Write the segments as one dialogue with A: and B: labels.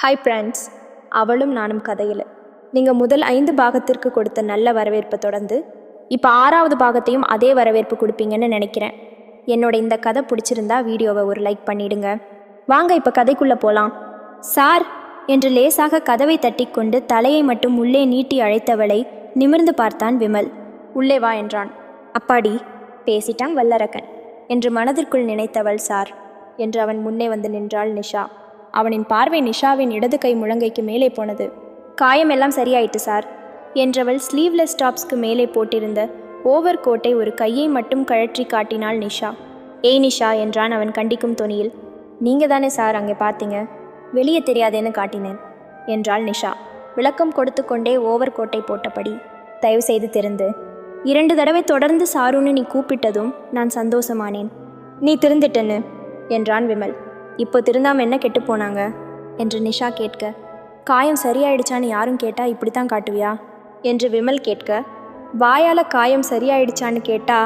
A: Hi friends அவளும் நானும் கதையில். நீங்கள் முதல் ஐந்து பாகத்திற்கு கொடுத்த நல்ல வரவேற்பை தொடர்ந்து இப்போ ஆறாவது பாகத்தையும் அதே வரவேற்பு கொடுப்பீங்கன்னு நினைக்கிறேன். என்னோட இந்த கதை பிடிச்சிருந்தா வீடியோவை ஒரு லைக் பண்ணிடுங்க. வாங்க இப்போ கதைக்குள்ளே போகலாம் சார் என்று லேசாக கதவை தட்டி கொண்டு தலையை மட்டும் உள்ளே நீட்டி அழைத்தவளை நிமிர்ந்து பார்த்தான் விமல். உள்ளே வா என்றான். அப்பாடி பேசிட்டான் வல்லரக்கன் என்று மனதிற்குள் நினைத்தவள் சார் என்று அவன் முன்னே வந்து நின்றாள் நிஷா. அவனின் பார்வை நிஷாவின் இடது கை முழங்கைக்கு மேலே போனது. காயமெல்லாம் சரியாயிட்டு சார் என்றவள் ஸ்லீவ்லெஸ் டாப்ஸ்க்கு மேலே போட்டிருந்த ஓவர் கோட்டை ஒரு கையை மட்டும் கழற்றி காட்டினாள் நிஷா. ஏய் நிஷா என்றான் அவன் கண்டிக்கும் தொனியில். நீங்க தானே சார் அங்கே பார்த்தீங்க? வெளியே தெரியாதேன்னு காட்டினேன் என்றாள் நிஷா. விளக்கம் கொடுத்து கொண்டே ஓவர் கோட்டை போட்டபடி. தயவு செய்து திறந்து. இரண்டு தடவை தொடர்ந்து சாருன்னு நீ கூப்பிட்டதும் நான் சந்தோஷமானேன். நீ திருந்துட்டனு என்றான் விமல். இப்போ திருந்தாம என்ன கெட்டு போனாங்க? என்று நிஷா கேட்க காயம் சரியாயிடுச்சான்னு யாரும் கேட்டா இப்படி தான் காட்டுவியா? என்று விமல் கேட்க வாயால் காயம் சரியாயிடுச்சான்னு கேட்டா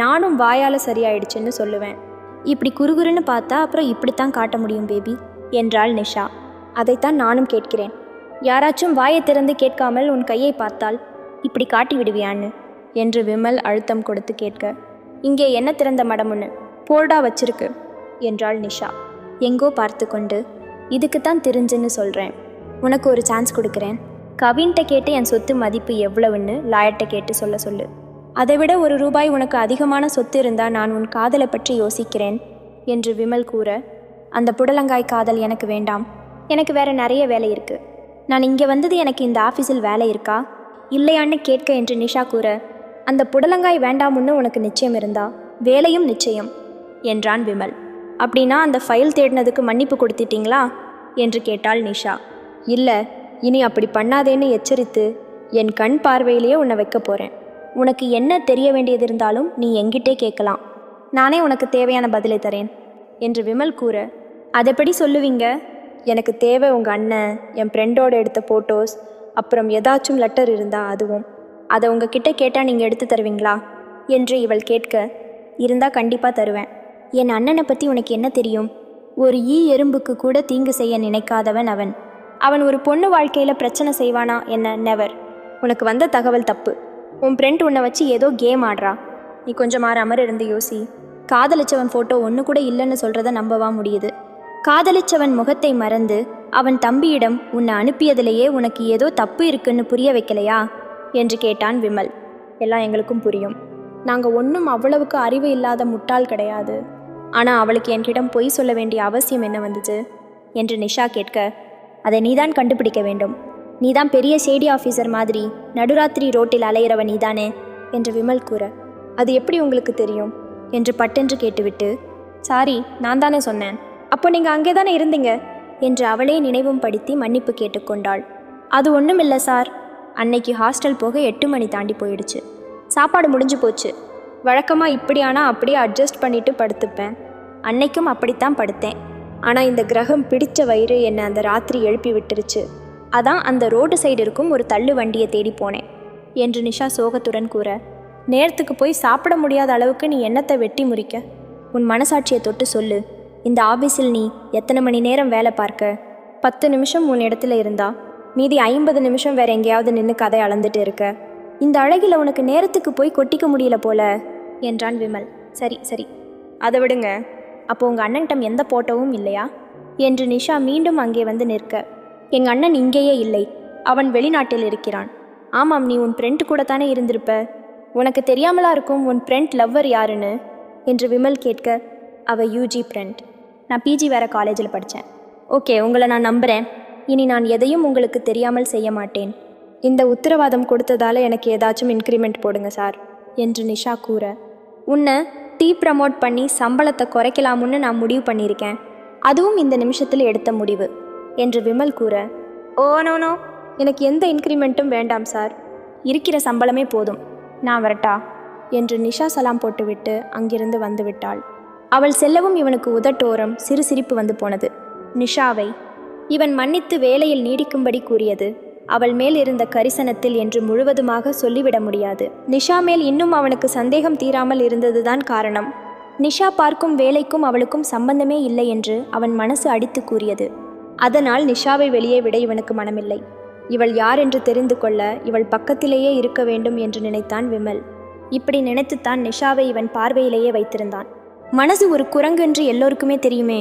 A: நானும் வாயால் சரியாயிடுச்சுன்னு சொல்லுவேன். இப்படி குறுகுறுன்னு பார்த்தா அப்புறம் இப்படித்தான் காட்ட முடியும் பேபி என்றாள் நிஷா. அதைத்தான் நானும் கேட்கிறேன். யாராச்சும் வாயை திறந்து கேட்காமல் உன் கையை பார்த்தால் இப்படி காட்டி விடுவியான்னு? என்று விமல் அழுத்தம் கொடுத்து கேட்க இங்கே என்ன திறந்த மடமுன்னு போர்டா வச்சிருக்கு என்றாள் நிஷா. எங்கோ பார்த்து கொண்டு இதுக்கு தான் தெரிஞ்சுன்னு சொல்கிறேன் உனக்கு ஒரு சான்ஸ் கொடுக்குறேன். கவின்கிட்ட கேட்டு என் சொத்து மதிப்பு எவ்வளவுன்னு லாயர்கிட்ட கேட்டு சொல்ல சொல்லு. அதை விட ஒரு ரூபாய் உனக்கு அதிகமான சொத்து இருந்தால் நான் உன் காதலை பற்றி யோசிக்கிறேன் என்று விமல் கூற அந்த புடலங்காய் காதல் எனக்கு வேண்டாம். எனக்கு வேற நிறைய வேலை இருக்கு. நான் இங்கே வந்தது எனக்கு இந்த ஆஃபீஸில் வேலை இருக்கா? இல்லையான்னு கேட்க என்று நிஷா கூற அந்த புடலங்காய் வேண்டாமுன்னு உனக்கு நிச்சயம் இருந்தா வேலையும் நிச்சயம் என்றான் விமல். அப்படின்னா அந்த ஃபைல் தேடினதுக்கு மன்னிப்பு கொடுத்துட்டீங்களா? என்று கேட்டாள் நிஷா. இல்லை இனி அப்படி பண்ணாதேன்னு எச்சரித்து என் கண் பார்வையிலேயே உன்னை வைக்க போகிறேன் உனக்கு என்ன தெரிய வேண்டியது இருந்தாலும் நீ எங்கிட்டே கேட்கலாம். நானே உனக்கு தேவையான பதிலை தரேன் என்று விமல் கூற அதெப்படி சொல்லுவீங்க? எனக்கு தேவை உங்கள் அண்ணன் என் ஃப்ரெண்டோட எடுத்த ஃபோட்டோஸ் அப்புறம் ஏதாச்சும் லெட்டர் இருந்தால் அதுவும். அதை உங்ககிட்ட கேட்டால் நீங்கள் எடுத்து தருவீங்களா? என்று இவள் கேட்க இருந்தால் கண்டிப்பாக தருவேன். என் அண்ணனை பற்றி உனக்கு என்ன தெரியும்? ஒரு ஈ எறும்புக்கு கூட தீங்கு செய்ய நினைக்காதவன் அவன். அவன் ஒரு பொண்ணு வாழ்க்கையில் பிரச்சனை செய்வானா என்ன? நெவர் உனக்கு வந்த தகவல் தப்பு. உன் ஃப்ரெண்ட் உன்னை வச்சு ஏதோ கேம் ஆடுறா. நீ கொஞ்சம் மாறாமற் இருந்து யோசி. காதலிச்சவன் ஃபோட்டோ ஒன்று கூட இல்லைன்னு சொல்கிறத நம்பவா முடியுது. காதலிச்சவன் முகத்தை மறந்து அவன் தம்பியிடம் உன்னை அனுப்பியதிலேயே உனக்கு ஏதோ தப்பு இருக்குன்னு புரிய வைக்கலையா? என்று கேட்டான் விமல். எல்லாம் எங்களுக்கும் புரியும். நாங்கள் ஒன்றும் அவ்வளவுக்கு அறிவு இல்லாத முட்டாள் கிடையாது. ஆனால் அவளுக்கு என்கிடம் பொய் சொல்ல வேண்டிய அவசியம் என்ன வந்துச்சு? என்று நிஷா கேட்க அதை நீதான் கண்டுபிடிக்க வேண்டும். நீதான் பெரிய சேடி ஆஃபீஸர் மாதிரி நடுராத்திரி ரோட்டில் அலையிறவ நீதானே? என்று விமல் கூற அது எப்படி உங்களுக்கு தெரியும்? என்று பட்டென்று கேட்டுவிட்டு சாரி நான் தானே சொன்னேன். அப்போ நீங்கள் அங்கே தானே இருந்தீங்க? என்று அவளே நினைவும் படுத்தி மன்னிப்பு கேட்டுக்கொண்டாள். அது ஒன்றும் இல்லை சார். அன்னைக்கு ஹாஸ்டல் போக எட்டு மணி தாண்டி போயிடுச்சு. சாப்பாடு முடிஞ்சு போச்சு. வழக்கமாக இப்படியானா அப்படியே அட்ஜஸ்ட் பண்ணிட்டு படுத்துப்பேன். அன்னைக்கும் அப்படித்தான் படுத்தேன். ஆனால் இந்த கிரகம் பிடித்த வயிறு என்னை அந்த ராத்திரி எழுப்பி விட்டுருச்சு. அதான் அந்த ரோடு சைடு இருக்கும் ஒரு தள்ளு வண்டியை தேடி போனேன் என்று நிஷா சோகத்துடன் கூற. நேரத்துக்கு போய் சாப்பிட முடியாத அளவுக்கு நீ என்னத்தை வெட்டி முறிக்க? உன் மனசாட்சியை தொட்டு சொல்லு. இந்த ஆபீஸில் நீ எத்தனை மணி நேரம் வேலை பார்க்க? பத்து நிமிஷம் உன் இடத்துல இருந்தா? மீதி ஐம்பது நிமிஷம் வேற எங்கேயாவது நின்று கதை அளந்துட்டு இருக்க? இந்த அழகில் உனக்கு நேரத்துக்கு போய் கொட்டிக்க முடியல போல. என்றான் விமல். சரி சரி. அதை விடுங்க. அப்போ உங்கள் அண்ணன்டம் எந்த போட்டோவும் இல்லையா? என்று நிஷா மீண்டும் அங்கே வந்து நிற்க. எங்கள் அண்ணன் இங்கேயே இல்லை. அவன் வெளிநாட்டில் இருக்கிறான். ஆமாம் நீ உன் ஃப்ரெண்டு கூட தானே இருந்திருப்ப. உனக்கு தெரியாமலா இருக்கும் உன் ஃப்ரெண்ட் லவ்வர் யாருன்னு? என்று விமல் கேட்க அவ யூஜி ஃப்ரெண்ட் நான் பிஜி வேற காலேஜில் படித்தேன் ஓகே உங்களை நான் நம்புகிறேன் இனி நான் எதையும் உங்களுக்கு தெரியாமல் செய்ய மாட்டேன். இந்த உத்தரவாதம் கொடுத்ததால எனக்கு ஏதாச்சும் இன்க்ரிமெண்ட் போடுங்க சார் என்று நிஷா கூற. உன்னை டீ ப்ரமோட் பண்ணி சம்பளத்தை குறைக்கலாமுன்னு நான் முடிவு பண்ணியிருக்கேன். அதுவும் இந்த நிமிஷத்தில் எடுத்த முடிவு என்று விமல் கூற. ஓ நோ எனக்கு எந்த இன்க்ரிமெண்ட்டும் வேண்டாம் சார். இருக்கிற சம்பளமே போதும். நான் வரட்டா? என்று நிஷா சலாம் போட்டுவிட்டு அங்கிருந்து வந்து விட்டாள் அவள் செல்லவும் இவனுக்கு உதட்டோரம் சிறு சிரிப்பு வந்து போனது. நிஷாவை இவன் மன்னித்து வேலையில் நீடிக்கும்படி கூறியது அவள் மேல் இருந்த கரிசனத்தில் என்று முழுவதுமாக சொல்லிவிட முடியாது. நிஷா மேல் இன்னும் அவனுக்கு சந்தேகம் தீராமல் இருந்ததுதான் காரணம். நிஷா பார்க்கும் வேலைக்கும் அவளுக்கும் சம்பந்தமே இல்லை என்று அவன் மனசு அடித்து கூறியது. அதனால் நிஷாவை வெளியே விட இவனுக்கு மனமில்லை. இவள் யார் என்று தெரிந்து கொள்ள இவள் பக்கத்திலேயே இருக்க வேண்டும் என்று நினைத்தான் விமல். இப்படி நினைத்துத்தான் நிஷாவை இவன் பார்வையிலேயே வைத்திருந்தான். மனசு ஒரு குரங்கு என்று எல்லோருக்குமே தெரியுமே.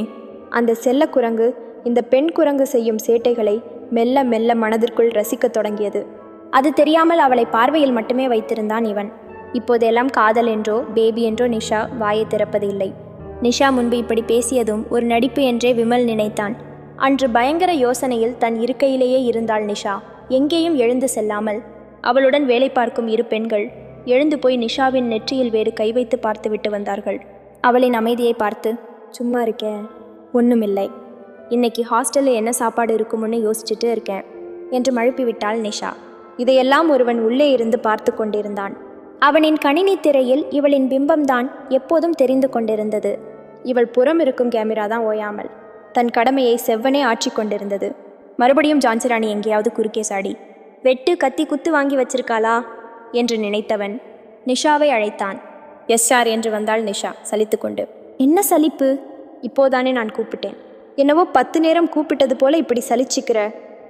A: அந்த செல்ல குரங்கு இந்த பெண் குரங்கு செய்யும் சேட்டைகளை மெல்ல மெல்ல மனதிற்குள் ரசிக்கத் தொடங்கியது. அது தெரியாமல் அவளை பார்வையில் மட்டுமே வைத்திருந்தான் இவன். இப்போதெல்லாம் காதல் என்றோ பேபி என்றோ நிஷா வாயை திறப்பது இல்லை நிஷா முன்பு இப்படி பேசியதும் ஒரு நடிப்பு என்றே விமல் நினைத்தான். அன்று பயங்கர யோசனையில் தன் இருக்கையிலேயே இருந்தாள் நிஷா. எங்கேயும் எழுந்து செல்லாமல் அவளுடன் வேலை பார்க்கும் இரு பெண்கள் எழுந்து போய் நிஷாவின் நெற்றியில் வேறு கை வைத்து பார்த்துவிட்டு வந்தார்கள். அவளின் அமைதியை பார்த்து சும்மா இருக்கேன் ஒன்றுமில்லை இன்னைக்கு ஹாஸ்டலில் என்ன சாப்பாடு இருக்கும்னு யோசிச்சுட்டு இருக்கேன் என்று மழுப்பிவிட்டாள் நிஷா. இதையெல்லாம் ஒருவன் உள்ளே இருந்து பார்த்து கொண்டிருந்தான். அவனின் கணினி திரையில் இவளின் பிம்பம்தான் எப்போதும் தெரிந்து கொண்டிருந்தது. இவள் புறம் இருக்கும் கேமரா தான் ஓயாமல் தன் கடமையை செவ்வனே ஆற்றி கொண்டிருந்தது. மறுபடியும் ஜான்சிராணி எங்கேயாவது குறுக்கே சாடி வெட்டு கத்தி குத்து வாங்கி வச்சிருக்காளா? என்று நினைத்தவன் நிஷாவை அழைத்தான். எஸ் சார் என்று வந்தாள் நிஷா சலித்துக்கொண்டு என்ன சலிப்பு? இப்போதானே நான் கூப்பிட்டேன். என்னவோ பத்து நேரம் கூப்பிட்டது போல இப்படி சலிச்சிக்கிற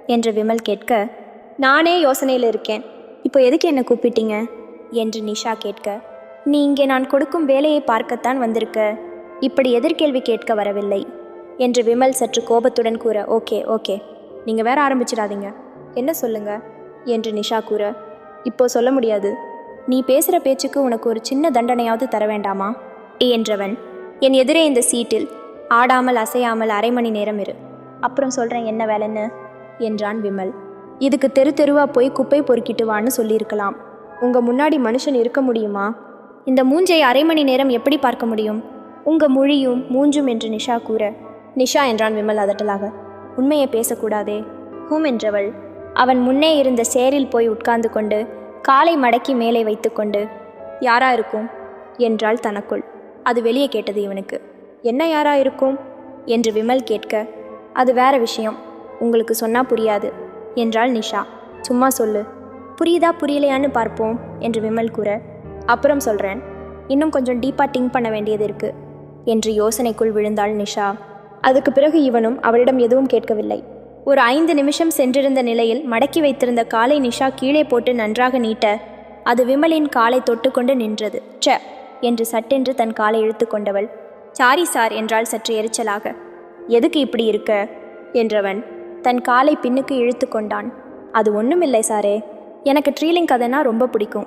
A: என்று விமல் கேட்க நானே யோசனையில் இருக்கேன். இப்போ எதுக்கு என்ன கூப்பிட்டீங்க? என்று நிஷா கேட்க நீ இங்கே நான் கொடுக்கும் வேலையை பார்க்கத்தான் வந்திருக்க. இப்படி எதிர்கேள்வி கேட்க வரவில்லை. என்று விமல் சற்று கோபத்துடன் கூற ஓகே ஓகே. நீங்கள் வேற ஆரம்பிச்சிடாதீங்க. என்ன சொல்லுங்க? என்று நிஷா கூற இப்போ சொல்ல முடியாது. நீ பேசுகிற பேச்சுக்கு உனக்கு ஒரு சின்ன தண்டனையாவது தர வேண்டாமா? என்றவன் என் எதிரே இந்த சீட்டில் ஆடாமல் அசையாமல் அரை மணி நேரம் இரு. அப்புறம் சொல்கிறேன் என்ன வேலைன்னு? என்றான் விமல். இதுக்கு தெரு தெருவா போய் குப்பை பொறுக்கிட்டு வான்னு சொல்லியிருக்கலாம். உங்கள் முன்னாடி மனுஷன் இருக்க முடியுமா? இந்த மூஞ்சை அரை மணி நேரம் எப்படி பார்க்க முடியும்? உங்கள் மொழியும் மூஞ்சும் என்று நிஷா கூற. நிஷா என்றான் விமல் அதட்டலாக. உண்மையை பேசக்கூடாதே. ஹூம் என்றவள். அவன் முன்னே இருந்த சேரில் போய் உட்கார்ந்து கொண்டு காலை மடக்கி மேலே வைத்துக்கொண்டு யாரா இருக்கும்? என்றாள் தனக்குள். அது வெளியே கேட்டது இவனுக்கு. என்ன யாரா இருக்கும்? என்று விமல் கேட்க அது வேற விஷயம். உங்களுக்கு சொன்னா புரியாது என்றாள் நிஷா. சும்மா சொல்லு. புரியுதா புரியலையான்னு பார்ப்போம் என்று விமல் கூற. அப்புறம் சொல்கிறேன் இன்னும் கொஞ்சம் டீப்பாக திங்க் பண்ண வேண்டியது இருக்கு என்று யோசனைக்குள் விழுந்தாள் நிஷா. அதுக்கு பிறகு இவனும் அவளிடம் எதுவும் கேட்கவில்லை. ஒரு ஐந்து நிமிஷம் சென்றிருந்த நிலையில் மடக்கி வைத்திருந்த காலை நிஷா கீழே போட்டு நன்றாக நீட்ட அது விமலின் காலை தொட்டுக்கொண்டு நின்றது. ச்ச என்று சட்டென்று தன் காலை இழுத்து கொண்டவள். சாரி சார் என்றால் சற்று எரிச்சலாக. எதுக்கு இப்படி இருக்க? என்றவன் தன் காலை பின்னுக்கு இழுத்து கொண்டான். அது ஒன்றுமில்லை சாரே. எனக்கு ட்ரீலிங் கதைனா ரொம்ப பிடிக்கும்.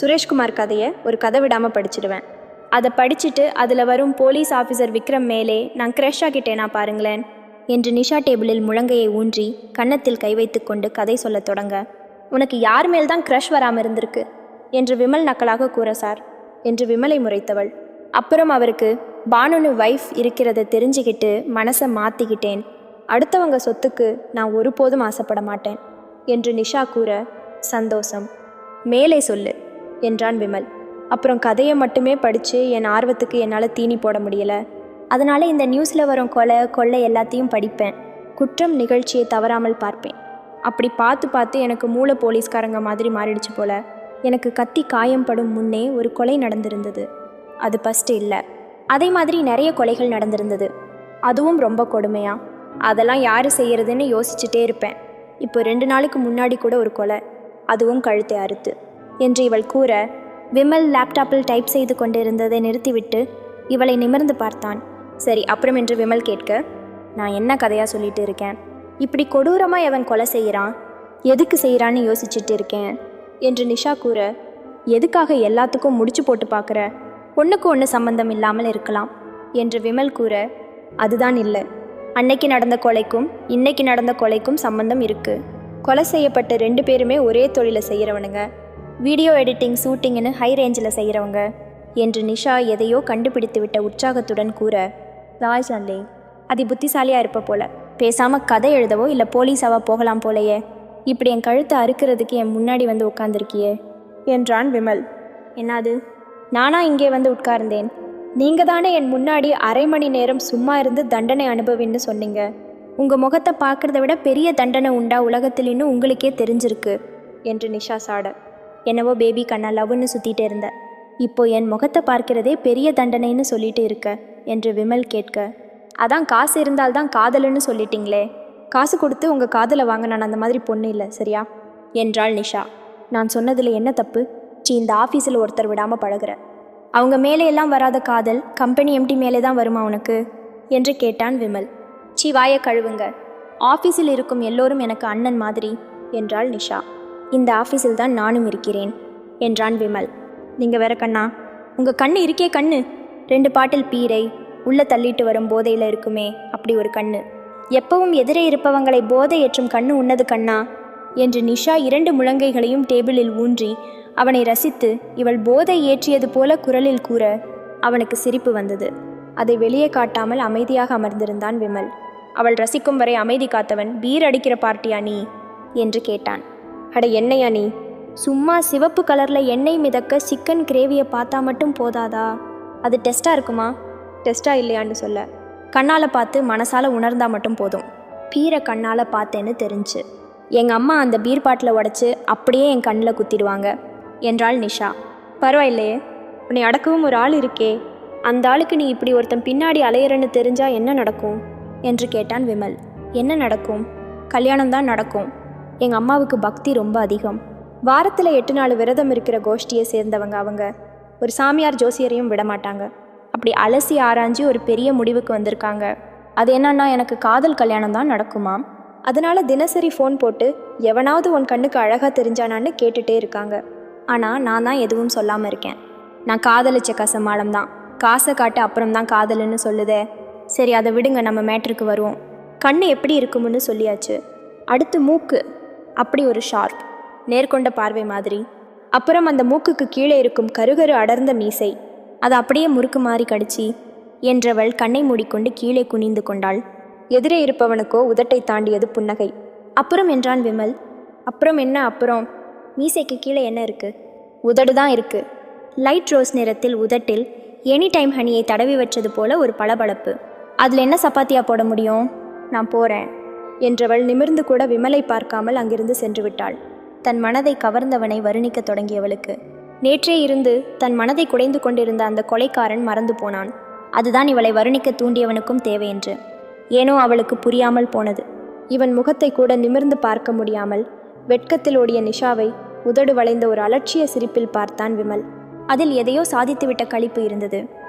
A: சுரேஷ்குமார் கதையை ஒரு கதை விடாமல் படிச்சிடுவேன். அதை படிச்சுட்டு அதில் வரும் போலீஸ் ஆஃபீஸர் விக்ரம் மேலே நான் க்ரெஷ் ஆகிட்டேனா பாருங்களேன்? என்று நிஷா டேபிளில் முழங்கையை ஊன்றி கன்னத்தில் கை வைத்துக்கொண்டு கதை சொல்லத் தொடங்க. உனக்கு யார் மேல் தான் க்ரஷ் வராமல் இருந்திருக்கு? என்று விமல் நக்கலாக கூற சார் என்று விமலை முறைத்தவள். அப்புறம் அவருக்கு பானுனு வைஃப் இருக்கிறத தெரிஞ்சுக்கிட்டு மனசை மாற்றிக்கிட்டேன் அடுத்தவங்க சொத்துக்கு நான் ஒருபோதும் ஆசைப்பட மாட்டேன் என்று நிஷா கூற சந்தோஷம். மேலே சொல்லு என்றான் விமல். அப்புறம் கதையை மட்டுமே படித்து என் ஆர்வத்துக்கு என்னால் தீனி போட முடியலை. அதனால் இந்த நியூஸில் வரும் கொலை கொள்ளை எல்லாத்தையும் படிப்பேன். குற்றம் நிகழ்ச்சியை தவறாமல் பார்ப்பேன். அப்படி பார்த்து பார்த்து எனக்கு மூளை போலீஸ்காரங்க மாதிரி மாறிடுச்சு போல. எனக்கு கத்தி காயம் படும் முன்னே ஒரு கொலை நடந்திருந்தது. அது ஃபஸ்ட்டு இல்லை. அதே மாதிரி நிறைய கொலைகள் நடந்திருந்தது. அதுவும் ரொம்ப கொடுமையா? அதெல்லாம் யார் செய்யறதுன்னு யோசிச்சுட்டே இருப்பேன். இப்போ ரெண்டு நாளுக்கு முன்னாடி கூட ஒரு கொலை. அதுவும் கழுத்தை அறுத்து. என்று இவள் கூற விமல் லேப்டாப்பில் டைப் செய்து கொண்டிருந்ததை நிறுத்திவிட்டு இவளை நிமிர்ந்து பார்த்தான். சரி அப்புறம் என்று விமல் கேட்க நான் என்ன கதையாக சொல்லிட்டு இருக்கேன்? இப்படி கொடூரமாக எவன் கொலை செய்கிறான் எதுக்கு செய்கிறான்னு யோசிச்சுட்டு இருக்கேன்? என்று நிஷா கூற எதுக்காக எல்லாத்துக்கும் முடிச்சு போட்டு பார்க்குற? ஒன்றுக்கு ஒன்று சம்பந்தம் இல்லாமல் இருக்கலாம் என்று விமல் கூற அதுதான் இல்லை. அன்னைக்கு நடந்த கொலைக்கும் இன்னைக்கு நடந்த கொலைக்கும் சம்பந்தம் இருக்குது கொலை செய்யப்பட்ட ரெண்டு பேருமே ஒரே தொழிலை செய்கிறவனுங்க வீடியோ எடிட்டிங் ஷூட்டிங்னு ஹை ரேஞ்சில் செய்கிறவங்க என்று நிஷா எதையோ கண்டுபிடித்து விட்ட உற்சாகத்துடன் கூற ராஜாலே அதி புத்திசாலியாக இருப்ப போல. பேசாமல் கதை எழுதவோ இல்லை போலீஸாவா போகலாம் போலையே. இப்படி என் கழுத்தை அறுக்கிறதுக்கு என் முன்னாடி வந்து உட்காந்துருக்கியே என்றான் விமல். என்னது? நானா இங்கே வந்து உட்கார்ந்தேன். நீங்கள் தானே என் முன்னாடி அரை மணி நேரம் சும்மா இருந்து தண்டனை அனுபவின்னு சொன்னீங்க. உங்கள் முகத்தை பார்க்குறத விட பெரிய தண்டனை உண்டா உலகத்திலின்னு உங்களுக்கே தெரிஞ்சிருக்கு என்று நிஷா சாட. என்னவோ பேபி கண்ணா லவ்னு சுற்றிட்டு இருந்த. இப்போ என் முகத்தை பார்க்கிறதே பெரிய தண்டனைன்னு சொல்லிட்டு இருக்க என்று விமல் கேட்க. அதான் காசு இருந்தால்தான் காதலுன்னு சொல்லிட்டீங்களே. காசு கொடுத்து உங்கள் காதலை வாங்க நான் அந்த மாதிரி பொண்ணு இல்லை சரியா? என்றாள் நிஷா. நான் சொன்னதில் என்ன தப்பு? சி இந்த ஆஃபீஸில் ஒருத்தர் விடாமல் பழகுற. அவங்க மேலே எல்லாம் வராத காதல் கம்பெனி எம்டி மேலே தான் வருமா உனக்கு? என்று கேட்டான் விமல். சி வாயை கழுவுங்க. ஆஃபீஸில் இருக்கும் எல்லோரும் எனக்கு அண்ணன் மாதிரி என்றாள் நிஷா. இந்த ஆஃபீஸில் தான் நானும் இருக்கிறேன் என்றான் விமல். நீங்கள் வேற கண்ணா உங்கள் கண்ணு இருக்கே கண்ணு. ரெண்டு பாட்டில் பீரை உள்ளே தள்ளிட்டு வரும் போதையில் இருக்குமே அப்படி ஒரு கண்ணு. எப்பவும் எதிரே இருப்பவங்களை போதை ஏற்றும் கண்ணு உன்னது கண்ணா என்று நிஷா இரண்டு முழங்கைகளையும் டேபிளில் ஊன்றி அவனை ரசித்து இவள் போதை ஏற்றியது போல குரலில் கூற அவனுக்கு சிரிப்பு வந்தது. அதை வெளியே காட்டாமல் அமைதியாக அமர்ந்திருந்தான் விமல். அவள் ரசிக்கும் வரை அமைதி காத்தவன் பீர் அடிக்கிற பார்ட்டியா நீ? என்று கேட்டான். அட என்னையா நீ? சும்மா சிவப்பு கலரில் எண்ணெய் மிதக்க சிக்கன் கிரேவியை பார்த்தா மட்டும் போதாதா? அது டெஸ்ட்டாக இருக்குமா? டெஸ்ட்டாக இல்லையான்னு சொல்ல. கண்ணால் பார்த்து மனசால உணர்ந்தா மட்டும் போதும். பீரை கண்ணால் பார்த்தேன்னு தெரிஞ்சு. எங்கள் அம்மா அந்த பீர் பாட்டில் உடச்சி அப்படியே என் கண்ணில் குத்திடுவாங்க. என்றாள் நிஷா. பரவாயில்லையே உன்னை அடக்கவும் ஒரு ஆள் இருக்கே. அந்த ஆளுக்கு நீ இப்படி ஒருத்தன் பின்னாடி அலையிறன்னு தெரிஞ்சா என்ன நடக்கும்? என்று கேட்டான் விமல். என்ன நடக்கும்? கல்யாணம் தான் நடக்கும். எங்கள் அம்மாவுக்கு பக்தி ரொம்ப அதிகம். வாரத்தில் எட்டு நாள் விரதம் இருக்கிற கோஷ்டியை சேர்ந்தவங்க அவங்க. ஒரு சாமியார் ஜோசியரையும் விட மாட்டாங்க அப்படி அலசி ஆராய்ஞ்சு ஒரு பெரிய முடிவுக்கு வந்திருக்காங்க. அது என்னன்னா எனக்கு காதல் கல்யாணம் தான் நடக்குமாம் அதனால தினசரி ஃபோன் போட்டு எவனாவது உன் கண்ணுக்கு அழகாக தெரிஞ்சானான்னு கேட்டுகிட்டே இருக்காங்க. ஆனால் நான் தான் எதுவும் சொல்லாமல் இருக்கேன். நான் காதலிச்ச கசமாலம் தான் காசை காட்டு அப்புறம் தான் காதலுன்னு சொல்லுதே. சரி அதை விடுங்க நம்ம மேட்ருக்கு வருவோம். கண்ணு எப்படி இருக்கும்னு சொல்லியாச்சு. அடுத்து மூக்கு. அப்படி ஒரு ஷார்ப். நேர்கொண்ட பார்வை மாதிரி. அப்புறம் அந்த மூக்குக்கு கீழே இருக்கும் கருகரு அடர்ந்த மீசை. அதை அப்படியே முறுக்கு மாறி கடிச்சி என்றவள் கண்ணை மூடிக்கொண்டு கீழே குனிந்து கொண்டாள். எதிரே இருப்பவனுக்கோ உதட்டை தாண்டியது புன்னகை. அப்புறம் என்றான் விமல். அப்புறம் என்ன அப்புறம்? மீசைக்கு கீழே என்ன இருக்கு? உதடு தான் இருக்கு. லைட் ரோஸ் நிறத்தில் உதட்டில் எனி டைம் ஹனியை தடவி வச்சது போல ஒரு பளபளப்பு. அதில் என்ன சப்பாத்தியா போட முடியும்? நான் போகிறேன் என்றவள் நிமிர்ந்து கூட விமலை பார்க்காமல் அங்கிருந்து சென்று விட்டாள். தன் மனதை கவர்ந்தவனை வருணிக்கத் தொடங்கியவளுக்கு. நேற்றே இருந்து தன் மனதை குடைந்து கொண்டிருந்த அந்த கொலைக்காரன் மறந்து போனான். அதுதான் இவளை வருணிக்க தூண்டியவனுக்கும் தேவையென்று ஏனோ அவளுக்கு புரியாமல் போனது. இவன் முகத்தை கூட நிமிர்ந்து பார்க்க முடியாமல் வெட்கத்தில் ஓடிய நிஷாவை உதடு வளைந்த ஒரு அலட்சிய சிரிப்பில் பார்த்தான் விமல். அதில் எதையோ சாதித்துவிட்ட கழிப்பு இருந்தது.